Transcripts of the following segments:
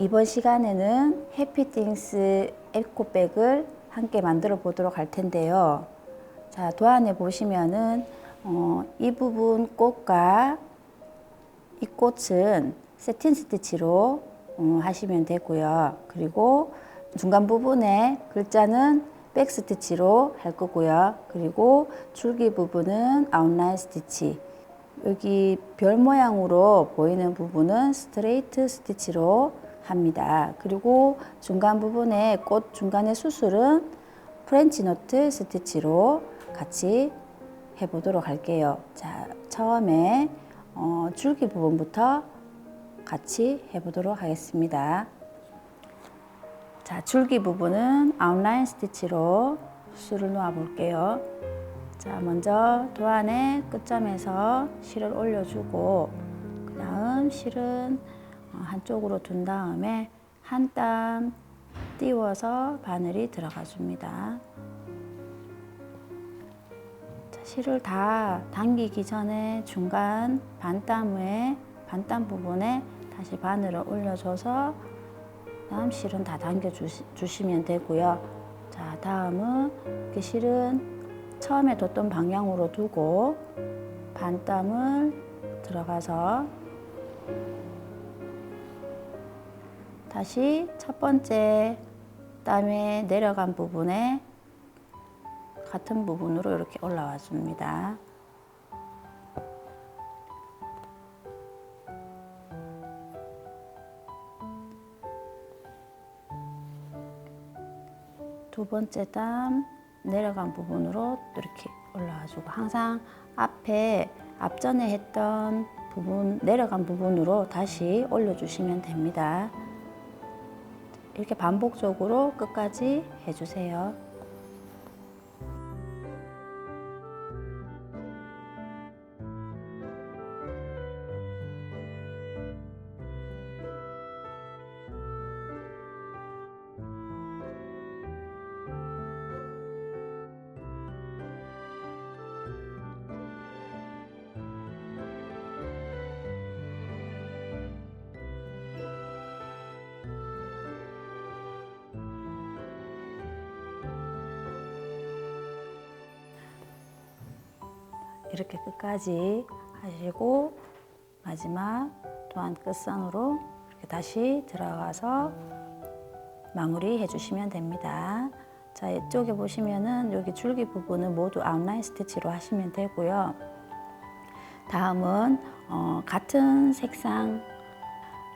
이번 시간에는 해피띵스 에코백을 함께 만들어 보도록 할 텐데요. 자, 도안에 보시면은 어, 이 부분 꽃과 이 꽃은 세틴 스티치로 어, 하시면 되고요. 그리고 중간 부분에 글자는 백 스티치로 할 거고요. 그리고 줄기 부분은 아웃라인 스티치. 여기 별 모양으로 보이는 부분은 스트레이트 스티치로 합니다. 그리고 중간 부분에 꽃 중간의 수술은 프렌치 노트 스티치로 같이 해보도록 할게요. 자, 처음에 어, 줄기 부분부터 같이 해보도록 하겠습니다. 자, 줄기 부분은 아웃라인 스티치로 수를 놓아 볼게요. 자, 먼저 도안의 끝점에서 실을 올려주고, 그 다음 실은 어, 한쪽으로 둔 다음에 한 땀 띄워서 바늘이 들어가 줍니다. 자, 실을 다 당기기 전에 중간 반땀에 반땀 부분에 다시 바늘을 올려줘서 다음 실은 다 당겨 주시, 면 되고요. 자, 다음은 이렇게 실은 처음에 뒀던 방향으로 두고 반땀을 들어가서 다시 첫 번째 땀에 내려간 부분에 같은 부분으로 이렇게 올라와 줍니다. 두 번째 땀 내려간 부분으로 또 이렇게 올라와 주고 항상 앞에 앞전에 했던 부분 내려간 부분으로 다시 올려주시면 됩니다. 이렇게 반복적으로 끝까지 해주세요. 이렇게 끝까지 하시고 마지막 또한 끝선으로 이렇게 다시 들어가서 마무리 해주시면 됩니다. 자 이쪽에 보시면은 여기 줄기 부분은 모두 아웃라인 스티치로 하시면 되고요. 다음은 어, 같은 색상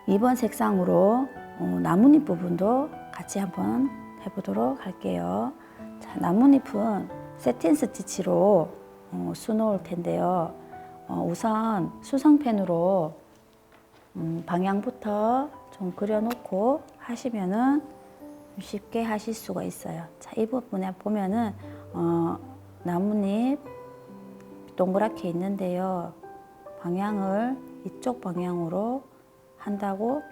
2번 색상으로 어, 나뭇잎 부분도 같이 한번 해보도록 할게요. 자, 나뭇잎은 세틴 스티치로 어, 수놓을 텐데요. 어, 우선 수성펜으로 음, 방향부터 좀 그려놓고 하시면은 쉽게 하실 수가 있어요. 자, 이 부분에 보면은 어, 나뭇잎 동그랗게 있는데요. 방향을 이쪽 방향으로 한다고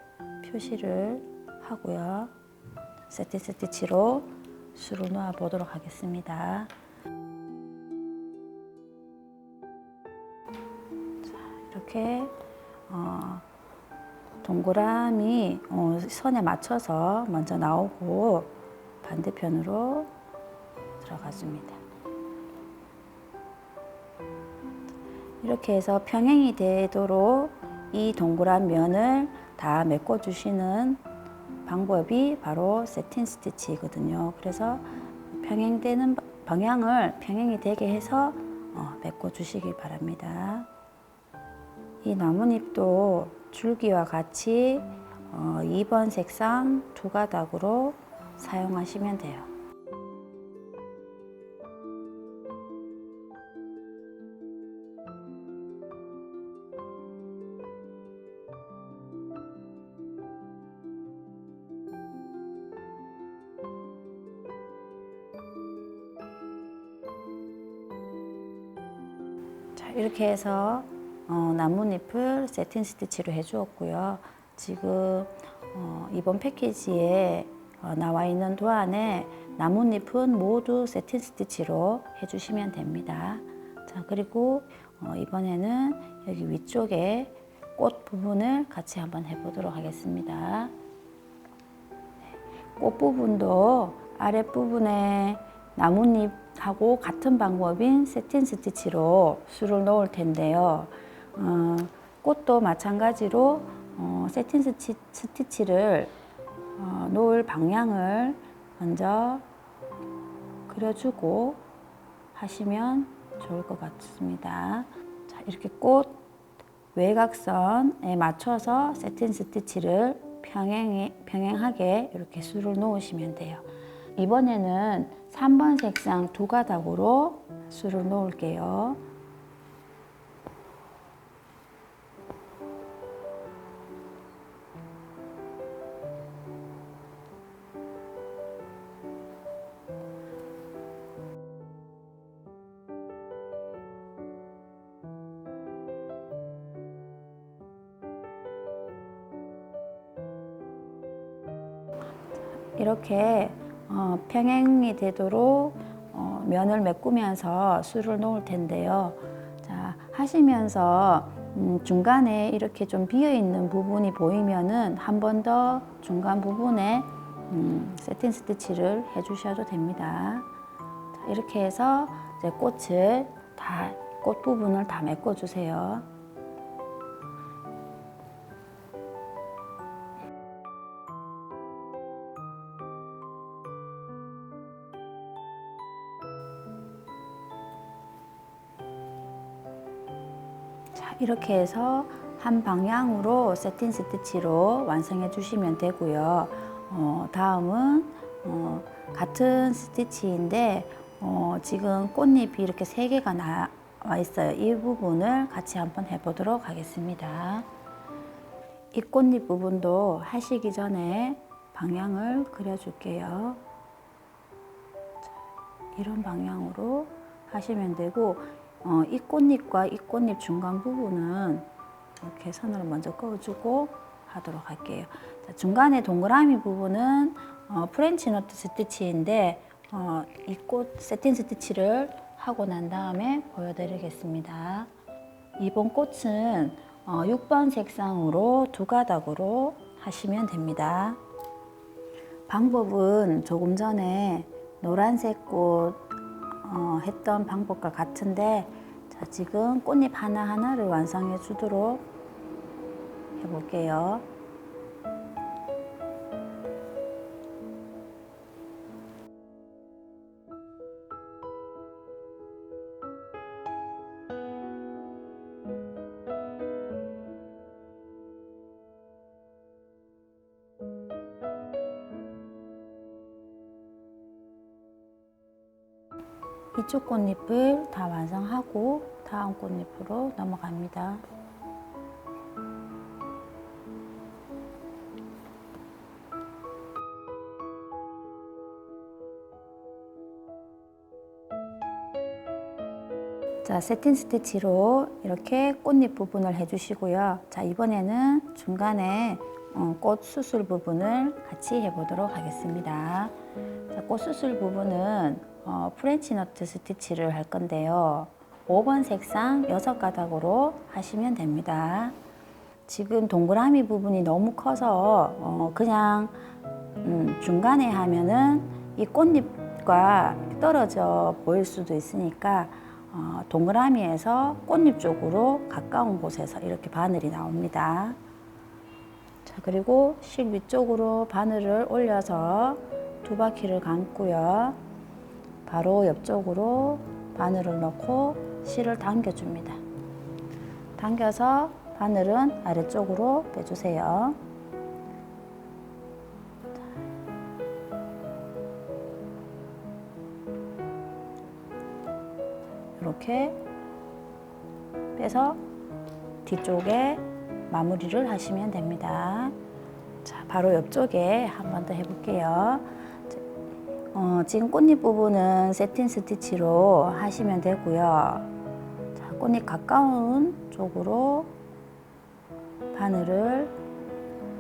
표시를 하고요. 세트 스티치로 수로 놓아 보도록 하겠습니다. 이렇게 어, 동그라미 어, 선에 맞춰서 먼저 나오고 반대편으로 들어가 줍니다. 이렇게 해서 평행이 되도록 이 동그란 면을 다 메꿔 주시는 방법이 바로 세틴 스티치거든요. 그래서 평행되는 방향을 평행이 되게 해서 어, 메꿔 주시기 바랍니다. 이 나뭇잎도 줄기와 같이 어, 2번 색상 두 가닥으로 사용하시면 돼요. 자, 이렇게 해서 어, 나뭇잎을 세틴 스티치로 해주었고요. 지금 어, 이번 패키지에 어, 나와 있는 도안에 나뭇잎은 모두 세틴 스티치로 해주시면 됩니다. 자 그리고 어, 이번에는 여기 위쪽에 꽃 부분을 같이 한번 해보도록 하겠습니다. 꽃 부분도 아랫부분에 나뭇잎하고 같은 방법인 세틴 스티치로 술을 놓을 텐데요. 어, 꽃도 마찬가지로 어, 세틴 스티, 스티치를 어, 놓을 방향을 먼저 그려주고 하시면 좋을 것 같습니다. 자, 이렇게 꽃 외곽선에 맞춰서 세틴 스티치를 평행, 평행하게 이렇게 수를 놓으시면 돼요. 이번에는 3번 색상 두 가닥으로 수를 놓을게요. 이렇게 어, 평행이 되도록 어, 면을 메꾸면서 술을 놓을 텐데요. 자, 하시면서 음, 중간에 이렇게 좀 비어 있는 부분이 보이면은 한 번 더 중간 부분에 음, 세틴 스티치를 해주셔도 됩니다. 자, 이렇게 해서 이제 꽃을 다 꽃 부분을 다 메꿔 주세요. 이렇게 해서 한 방향으로 세틴 스티치로 완성해 주시면 되고요. 어, 다음은 어, 같은 스티치인데 어, 지금 꽃잎이 이렇게 세 개가 나와 있어요. 이 부분을 같이 한번 해보도록 하겠습니다. 이 꽃잎 부분도 하시기 전에 방향을 그려줄게요. 자, 이런 방향으로 하시면 되고 어, 이 꽃잎과 이 꽃잎 중간 부분은 이렇게 선을 먼저 그어주고 하도록 할게요. 자, 중간에 동그라미 부분은 어, 프렌치 노트 스티치인데 어, 이 꽃 세틴 스티치를 하고 난 다음에 보여드리겠습니다. 이번 꽃은 어, 6번 색상으로 두 가닥으로 하시면 됩니다. 방법은 조금 전에 노란색 꽃 어, 했던 방법과 같은데 자, 지금 꽃잎 하나하나를 완성해 주도록 해볼게요. 이쪽 꽃잎을 다 완성하고 다음 꽃잎으로 넘어갑니다. 자, 세틴 스티치로 이렇게 꽃잎 부분을 해주시고요. 자, 이번에는 중간에 어, 꽃 수술 부분을 같이 해보도록 하겠습니다. 자, 꽃 수술 부분은 어, 프렌치 너트 스티치를 할 건데요. 5번 색상 6가닥으로 하시면 됩니다. 지금 동그라미 부분이 너무 커서 어, 그냥 음, 중간에 하면은 이 꽃잎과 떨어져 보일 수도 있으니까 어, 동그라미에서 꽃잎 쪽으로 가까운 곳에서 이렇게 바늘이 나옵니다. 자, 그리고 실 위쪽으로 바늘을 올려서 두 바퀴를 감고요. 바로 옆쪽으로 바늘을 넣고 실을 당겨줍니다. 당겨서 바늘은 아래쪽으로 빼주세요. 이렇게 빼서 뒤쪽에 마무리를 하시면 됩니다. 자, 바로 옆쪽에 한 번 더 해볼게요. 어, 지금 꽃잎 부분은 세틴 스티치로 하시면 되고요. 자, 꽃잎 가까운 쪽으로 바늘을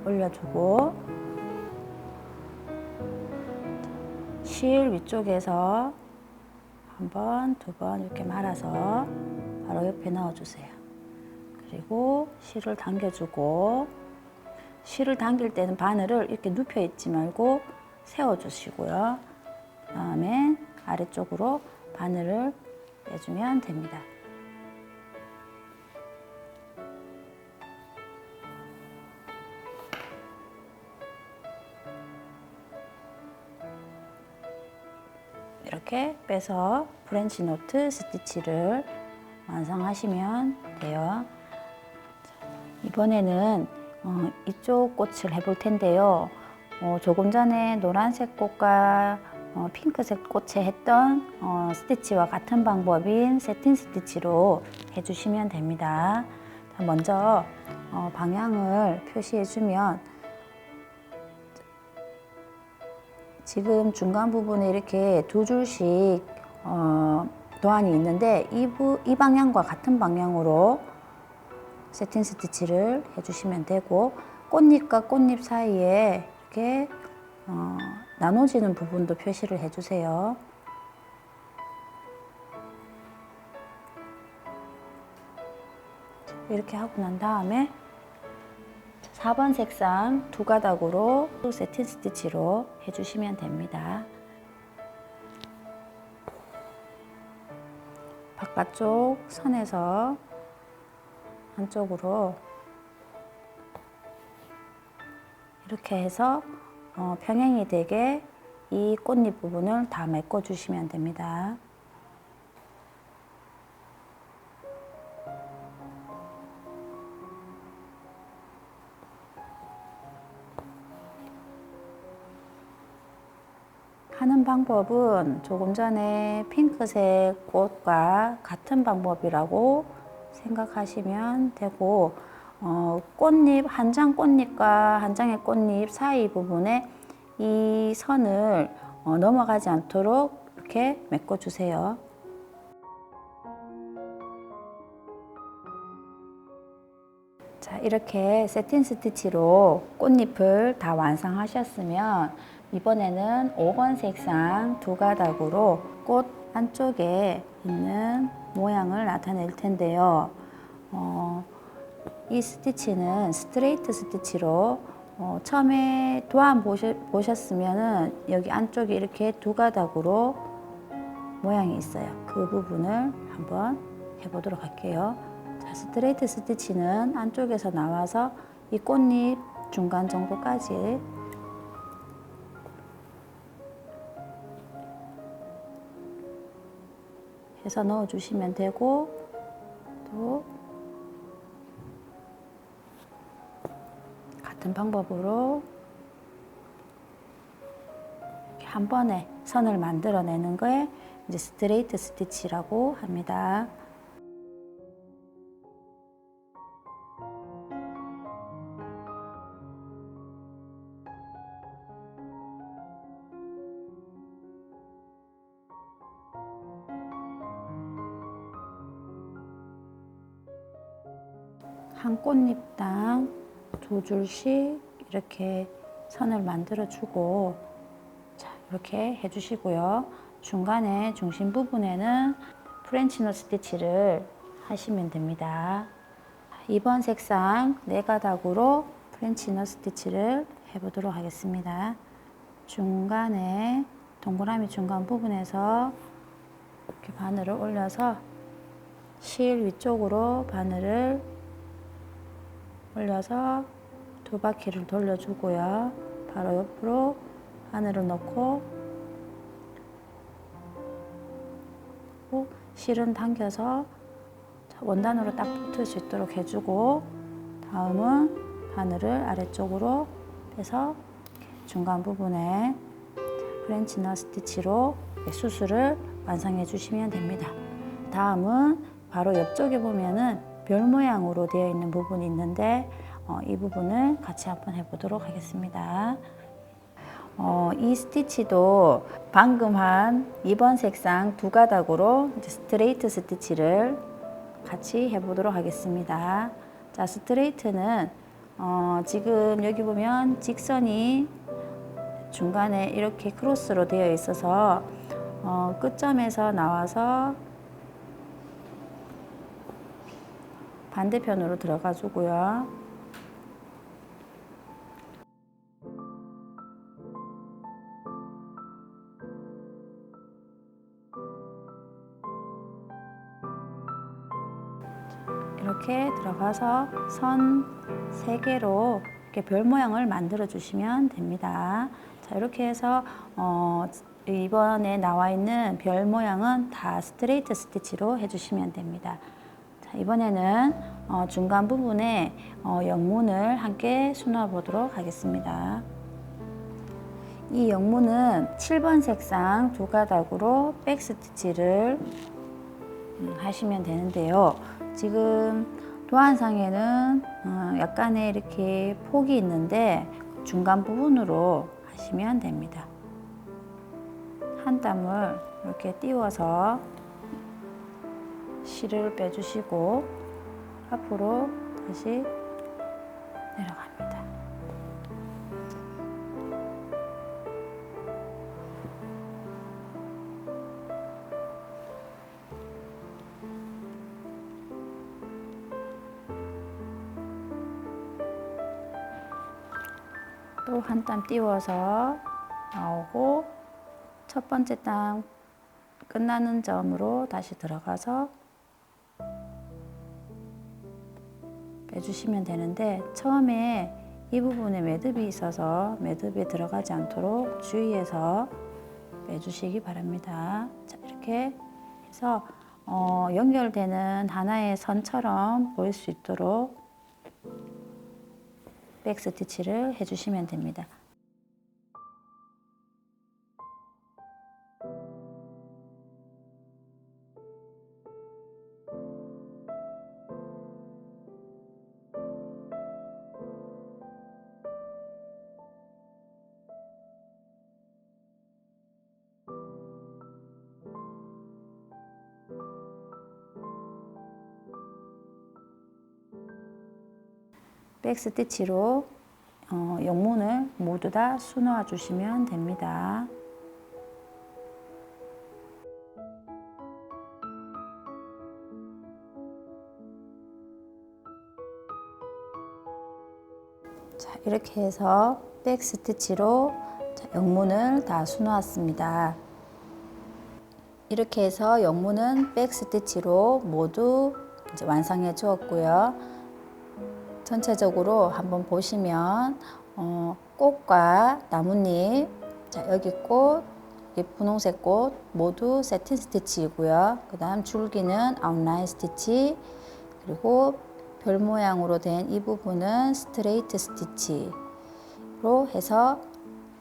올려주고 실 위쪽에서 한 번, 두 번 이렇게 말아서 바로 옆에 넣어주세요. 그리고 실을 당겨주고 실을 당길 때는 바늘을 이렇게 눕혀 있지 말고 세워주시고요. 그다음에 아래쪽으로 바늘을 빼주면 됩니다. 이렇게 빼서 프렌치 노트 스티치를 완성하시면 돼요. 자, 이번에는 어, 이쪽 꽃을 해볼 텐데요. 어, 조금 전에 노란색 꽃과 어, 핑크색 꽃에 했던 어, 스티치와 같은 방법인 세틴 스티치로 해주시면 됩니다. 자, 먼저 어, 방향을 표시해주면 지금 중간 부분에 이렇게 두 줄씩 어, 도안이 있는데 이, 부, 이 방향과 같은 방향으로 세틴 스티치를 해주시면 되고 꽃잎과 꽃잎 사이에 이렇게 어, 나눠지는 부분도 표시를 해주세요. 이렇게 하고 난 다음에 4번 색상 두 가닥으로 세틴 스티치로 해주시면 됩니다. 바깥쪽 선에서 안쪽으로 이렇게 해서 어, 평행이 되게 이 꽃잎 부분을 다 메꿔 주시면 됩니다. 하는 방법은 조금 전에 핑크색 꽃과 같은 방법이라고 생각하시면 되고 어, 꽃잎 한 장 꽃잎과 한 장의 꽃잎 사이 부분에 이 선을 어, 넘어가지 않도록 이렇게 메꿔 주세요. 자, 이렇게 세틴 스티치로 꽃잎을 다 완성하셨으면 이번에는 5번 색상 두 가닥으로 꽃 안쪽에 있는 모양을 나타낼 텐데요. 어, 이 스티치는 스트레이트 스티치로 어, 처음에 도안 보셨, 보셨으면은 여기 안쪽에 이렇게 두 가닥으로 모양이 있어요. 그 부분을 한번 해보도록 할게요. 자, 스트레이트 스티치는 안쪽에서 나와서 이 꽃잎 중간 정도까지 해서 넣어 주시면 되고 또 같은 방법으로 한 번에 선을 만들어내는 거에 이제 스트레이트 스티치라고 합니다. 한 꽃잎당 두 줄씩 이렇게 선을 만들어 주고 자, 이렇게 해 주시고요. 중간에 중심 부분에는 프렌치노 스티치를 하시면 됩니다. 2번 색상 네 가닥으로 프렌치노 스티치를 해 보도록 하겠습니다. 중간에 동그라미 중간 부분에서 이렇게 바늘을 올려서 실 위쪽으로 바늘을 올려서 두 바퀴를 돌려주고요. 바로 옆으로 바늘을 넣고 실은 당겨서 원단으로 딱 붙을 수 있도록 해주고 다음은 바늘을 아래쪽으로 빼서 중간 부분에 프렌치너 스티치로 수술을 완성해 주시면 됩니다. 다음은 바로 옆쪽에 보면은 별 모양으로 되어 있는 부분이 있는데 어, 이 부분을 같이 한번 해보도록 하겠습니다. 어, 이 스티치도 방금 한 2번 색상 두 가닥으로 스트레이트 스티치를 같이 해보도록 하겠습니다. 자, 스트레이트는 어, 지금 여기 보면 직선이 중간에 이렇게 크로스로 되어 있어서 어, 끝점에서 나와서 반대편으로 들어가 주고요. 이렇게 들어가서 선 세개로 이렇게 별 모양을 만들어 주시면 됩니다. 자, 이렇게 해서 어, 이번에 나와 있는 별 모양은 다 스트레이트 스티치로 해주시면 됩니다. 자, 이번에는 어, 중간 부분에 어, 영문을 함께 수놓아 보도록 하겠습니다. 이 영문은 7번 색상 두 가닥으로 백 스티치를 음, 하시면 되는데요. 지금 도안상에는 어, 약간의 이렇게 폭이 있는데 중간 부분으로 하시면 됩니다. 한 땀을 이렇게 띄워서 실을 빼주시고 앞으로 다시 내려갑니다. 또 한 땀 띄워서 나오고 첫 번째 땀 끝나는 점으로 다시 들어가서 빼주시면 되는데 처음에 이 부분에 매듭이 있어서 매듭에 들어가지 않도록 주의해서 빼주시기 바랍니다. 자, 이렇게 해서 어, 연결되는 하나의 선처럼 보일 수 있도록 백 스티치를 해주시면 됩니다. 백 스티치로 어, 영문을 모두 다 수놓아 주시면 됩니다. 자, 이렇게 해서 백 스티치로 자, 영문을 다 수놓았습니다. 이렇게 해서 영문은 백 스티치로 모두 완성해 주었고요. 전체적으로 한번 보시면 어, 꽃과 나뭇잎, 자 여기 꽃, 이 분홍색 꽃 모두 세틴 스티치이고요. 그 다음 줄기는 아웃라인 스티치, 그리고 별 모양으로 된 이 부분은 스트레이트 스티치로 해서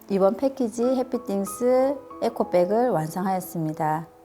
이번 패키지 해피띵스 에코백을 완성하였습니다.